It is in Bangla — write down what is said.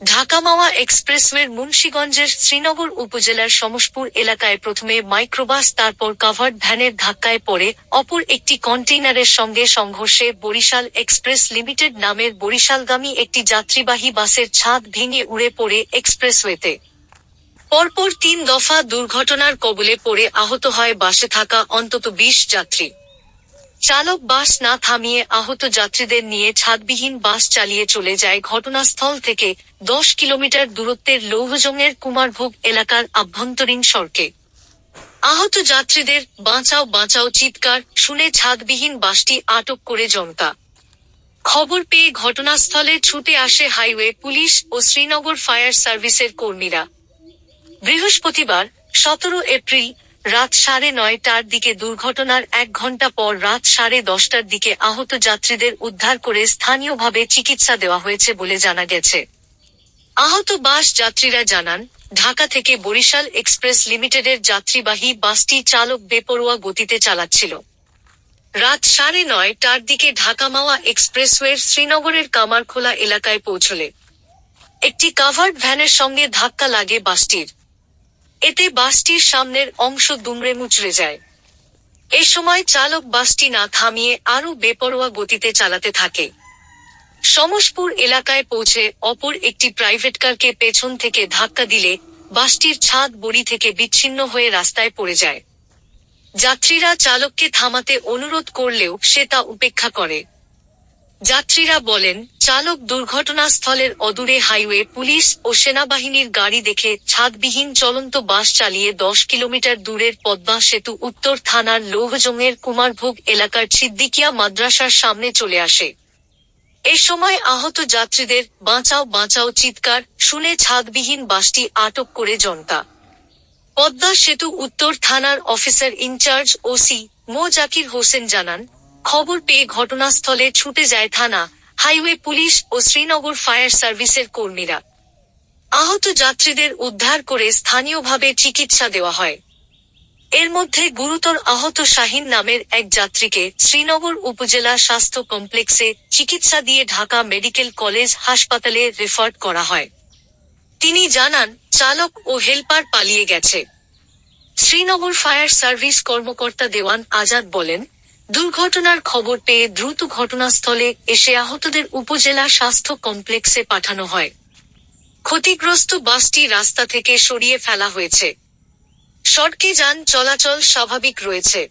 ঢাকা-মাওয়া এক্সপ্রেসওয়ের মুন্সীগঞ্জের শ্রীনগর উপজেলার সমসপুর এলাকায় প্রথমে মাইক্রোবাস, তারপর কাভার্ড ভ্যানের ধাক্কায় পড়ে অপর একটি কন্টেইনারের সঙ্গে সংঘর্ষে বরিশাল এক্সপ্রেস লিমিটেড নামের বরিশালগামী একটি যাত্রীবাহী বাসের ছাদ ভেঙে উড়ে পড়ে এক্সপ্রেসওয়েতে। পরপর তিন দফা দুর্ঘটনার কবলে পড়ে আহত হয় বাসে থাকা অন্তত বিশ যাত্রী। চালক বাস না থামিয়ে আহত যাত্রীদের নিয়ে ছাদবিহীন বাস চালিয়ে চলে যায় ঘটনাস্থল থেকে দশ কিলোমিটার দূরত্বের লৌহজংয়ের কুমারভোগ এলাকার আভ্যন্তরীণ সড়কে। আহত যাত্রীদের বাঁচাও বাঁচাও চিৎকার শুনে ছাদবিহীন বাসটি আটক করে জনতা। খবর পেয়ে ঘটনাস্থলে ছুটে আসে হাইওয়ে পুলিশ ও শ্রীনগর ফায়ার সার্ভিসের কর্মীরা। বৃহস্পতিবার সতেরো এপ্রিল রাত সাড়ে নয়টার দিকে দুর্ঘটনার এক ঘণ্টা পর রাত সাড়ে দশটার দিকে আহত যাত্রীদের উদ্ধার করে স্থানীয়ভাবে চিকিৎসা দেওয়া হয়েছে বলে জানা গেছে। আহত বাস যাত্রীরা জানান, ঢাকা থেকে বরিশাল এক্সপ্রেস লিমিটেডের যাত্রীবাহী বাসটি চালক বেপরোয়া গতিতে চালাচ্ছিল। রাত সাড়ে নয়টার দিকে ঢাকা মাওয়া এক্সপ্রেসওয়ের শ্রীনগরের কামারখোলা এলাকায় পৌঁছলে। একটি কাভার্ড ভ্যানের সঙ্গে ধাক্কা লাগে বাসটির। এতে বাসটির সামনের অংশ দুমড়ে মুচড়ে যায়। এ সময় চালক বাসটি না থামিয়ে আরও বেপরোয়া গতিতে চালাতে থাকে। সমসপুর এলাকায় পৌঁছে অপর একটি প্রাইভেট কারকে পেছন থেকে ধাক্কা দিলে বাসটির ছাদ বড়ি থেকে বিচ্ছিন্ন হয়ে রাস্তায় পড়ে যায়। যাত্রীরা চালককে থামাতে অনুরোধ করলেও সে তা উপেক্ষা করে। যাত্রীরা বলেন, চালক দুর্ঘটনাস্থলের অদূরে হাইওয়ে পুলিশ ও সেনাবাহিনীর গাড়ি দেখে ছাদবিহীন চলন্ত বাস চালিয়ে দশ কিলোমিটার দূরের পদ্মা সেতু উত্তর থানার লৌহজংয়ের কুমারভোগ এলাকার ছিদ্দিকিয়া মাদ্রাসার সামনে চলে আসে। এ সময় আহত যাত্রীদের বাঁচাও বাঁচাও চিৎকার শুনে ছাদবিহীন বাসটি আটক করে জনতা। পদ্মা সেতু উত্তর থানার officer in charge OC Md Zakir Hossain জানান খবর পেয়ে ঘটনাস্থলে ছুটে যায় থানা, হাইওয়ে পুলিশ ও শ্রীনগর ফায়ার সার্ভিসের কর্মীরা। আহত যাত্রীদের উদ্ধার করে স্থানীয়ভাবে চিকিৎসা দেওয়া হয়। এর মধ্যে গুরুতর আহত শাহিন নামের এক যাত্রীকে শ্রীনগর উপজেলা স্বাস্থ্য কমপ্লেক্সে চিকিৎসা দিয়ে ঢাকা মেডিকেল কলেজ হাসপাতালে রেফার করা হয়। তিনি জানান, চালক ও হেলপার পালিয়ে গেছে। শ্রীনগর ফায়ার সার্ভিস কর্মকর্তা দেওয়ান আজাদ বলেন দুর্ঘটনার খবর পেয়ে দ্রুত ঘটনাস্থলে এসে আহতদের উপজেলা স্বাস্থ্য কমপ্লেক্সে পাঠানো হয়। ক্ষতিগ্রস্ত বাসটি রাস্তা থেকে সরিয়ে ফেলা হয়েছে। সড়কে যান চলাচল স্বাভাবিক রয়েছে।